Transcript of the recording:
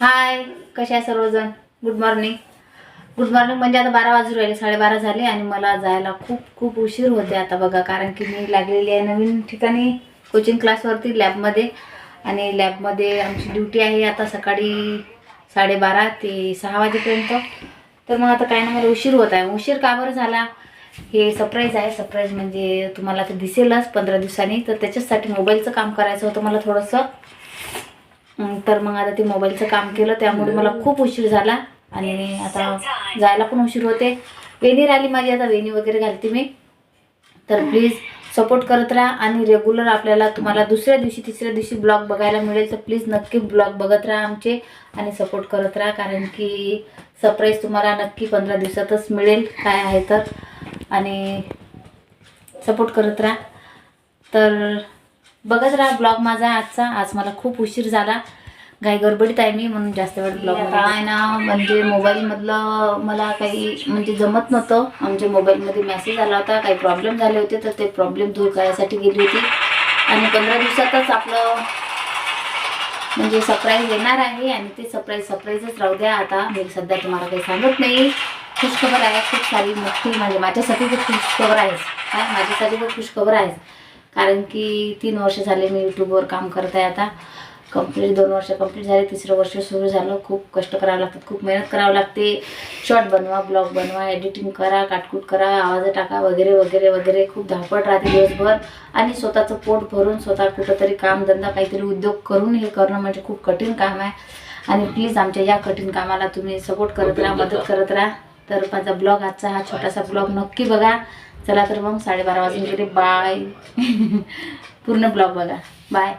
हाय कसे आहे सर्वजण? गुड मॉर्निंग गुड मॉर्निंग म्हणजे आता बारा वाजून राहिले साडेबारा झाले आणि मला जायला खूप खूप उशीर होते आता बघा कारण की मी लागलेली आहे नवीन ठिकाणी कोचिंग क्लासवरती लॅबमध्ये आणि लॅबमध्ये आमची ड्युटी आहे आता सकाळी साडेबारा ते सहा वाजेपर्यंत. तर मग आता काय ना मला उशीर होत आहे. उशीर का बरं झाला? हे सरप्राईज आहे. सरप्राईज म्हणजे तुम्हाला तर दिसेलच पंधरा दिवसांनी. तर त्याच्याचसाठी मोबाईलचं काम करायचं होतं मला थोडंसं. तर मग आता ते मोबाईलचं काम केलं त्यामुळे मला खूप उशीर झाला. आणि आता जायला पण उशीर होते. वेणी राहिली माझी आता वेणी वगैरे घालते मी. तर प्लीज सपोर्ट करत राहा आणि रेग्युलर आपल्याला तुम्हाला दुसऱ्या दिवशी तिसऱ्या दिवशी ब्लॉग बघायला मिळेल. तर प्लीज नक्की ब्लॉग बघत राहा आमचे आणि सपोर्ट करत राहा. कारण की सरप्राईज तुम्हाला नक्की पंधरा दिवसातच मिळेल काय आहे तर. आणि सपोर्ट करत राहा. तर बघत राहा ब्लॉग माझा आजचा. आज मला खूप उशीर झाला. काही गडबडीत आहे मी म्हणून जास्त वेळ ब्लॉग आहे ना. म्हणजे मोबाईलमधलं मला काही म्हणजे जमत नव्हतं. आमच्या मोबाईलमध्ये मेसेज आला होता. काही प्रॉब्लेम झाले होते तर ते प्रॉब्लेम दूर करायसाठी गेली होती. आणि पंधरा दिवसातच आपलं म्हणजे सरप्राईज येणार आहे. आणि ते सरप्राईज सरप्राईजच राहू द्या. आता मी सध्या तुम्हाला काही सांगत नाही. खुशखबर आहे. खूप सारी मोठी म्हणजे माझ्यासाठी तर खुशखबर आहेच. काय माझ्यासाठी तर खुशखबर आहेच. कारण की तीन वर्ष झाले मी यूट्यूबवर काम करत आहे आता. कंप्लीट दोन वर्ष कंप्लीट झाले तिसरं वर्ष सुरू झालं. खूप कष्ट करावं लागतात खूप मेहनत करावं लागते. शॉर्ट बनवा ब्लॉग बनवा एडिटिंग करा काटकूट करा आवाज टाका वगैरे वगैरे वगैरे. खूप धावपळ राहते दिवसभर. आणि स्वतःचं पोट भरून स्वतः कुठंतरी कामधंदा काहीतरी उद्योग करून हे करणं म्हणजे खूप कठीण काम आहे. आणि प्लीज आमच्या या कठीण कामाला तुम्ही सपोर्ट करत राहा मदत करत राहा. तर माझा ब्लॉग आजचा हा छोटासा ब्लॉग नक्की बघा. चला तर मग साडेबारा वाजून गेले. बाय पूर्ण ब्लॉग बघा. बाय